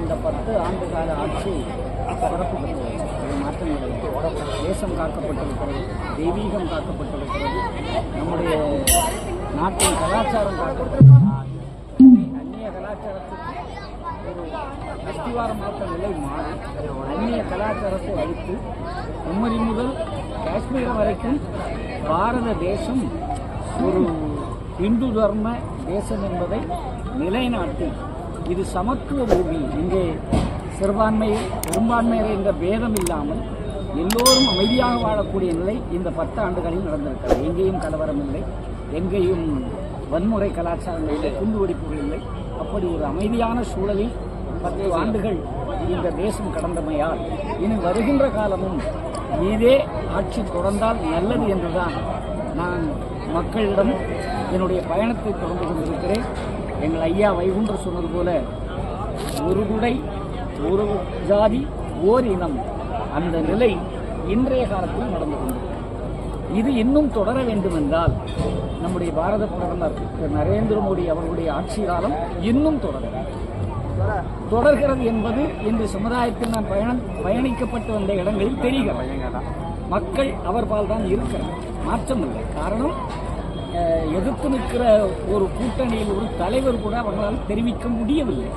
கால ஆட்சி சிறப்பு பெற்றது அது மாற்றம் இல்லை தேசம் காக்கப்பட்டிருக்கிறது தெய்வீகம் காக்கப்பட்டிருக்கிறது நம்முடைய நாட்டின் கலாச்சாரம் காக்கப்பட்டிருக்கிறது. அந்நிய கலாச்சாரத்துக்கு ஒரு அஸ்திவாரமாக்க நிலை மாறி அந்நிய கலாச்சாரத்தை அழித்து குமரி முதல் காஷ்மீர் வரைக்கும் பாரத தேசம் ஒரு இந்து தர்ம தேசம் என்பதை நிலைநாட்டி இது சமத்துவ பூமி இங்கே சிறுபான்மை பெரும்பான்மையர் என்ற பேதம் இல்லாமல் எல்லோரும் அமைதியாக வாழக்கூடிய நிலை இந்த பத்து ஆண்டுகளில் நடந்திருக்கிறது. எங்கேயும் கலவரம் இல்லை எங்கேயும் வன்முறை கலாச்சாரங்கள் இல்லை குண்டுவெடிப்புகள் இல்லை. அப்படி ஒரு அமைதியான சூழலில் பத்து ஆண்டுகள் இந்த தேசம் கடந்தமையால் இனி வருகின்ற காலமும் இதே ஆட்சி தொடர்ந்தால் நல்லது என்றுதான் நான் மக்களிடம் என்னுடைய பயணத்தை தொடர்ந்து கொண்டிருக்கிறேன். எங்கள் ஐயா வைகுன்ற சொன்னது போல ஒரு குடை ஒரு ஜாதி ஓர் இனம். அந்த நிலை இன்றைய காலத்தில் நடந்து கொண்டிருக்கிறது. இது இன்னும் தொடர வேண்டும் என்றால் நம்முடைய பாரத பிரதமர் திரு. நரேந்திர மோடி அவர்களுடைய ஆட்சி காலம் இன்னும் தொடர தொடர்கிறது என்பது இன்று சமுதாயத்தில் நான் பயணம் பயணிக்கப்பட்டு வந்த இடங்களில் தெரிகிறது. மக்கள் அவர்பால் தான் இருக்கிறார் மாற்றம் இல்லை காரணம் எதிர்த்து நிற்கிற ஒரு கூட்டணியில் ஒரு தலைவர் கூட அவர்களால் தெரிவிக்க முடியவில்லை.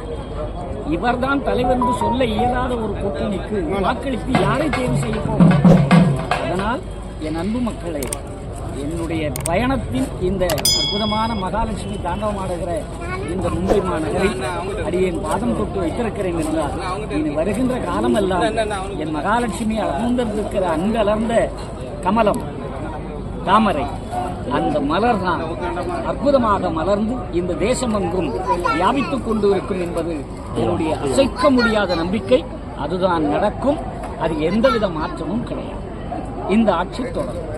இவர்தான் தலைவர் என்று சொல்ல இயலாத ஒரு கூட்டணிக்கு வாக்களித்து யாரை தேர்வு செய்ய போகிறோம் அதனால் என் அன்பு மக்களை என்னுடைய பயணத்தின் இந்த அற்புதமான மகாலட்சுமி தாண்டவமாடுகிற இந்த மும்பை மாநகரில் அடியேன் பாதம் தொட்டு வைத்திருக்கிறேன் என்றால் இனி வருகின்ற காலமெல்லாம் என் மகாலட்சுமி அமர்ந்திருக்கிற அங்கலர்ந்த கமலம் தாமரை. அந்த மலர் தான் அற்புதமாக மலர்ந்து இந்த தேசம் எங்கும் வியாபித்துக் கொண்டு இருக்கும் என்பது என்னுடைய அசைக்க முடியாத நம்பிக்கை. அதுதான் நடக்கும். அது எந்தவித மாற்றமும் கிடையாது. இந்த ஆட்சி தொடரும்.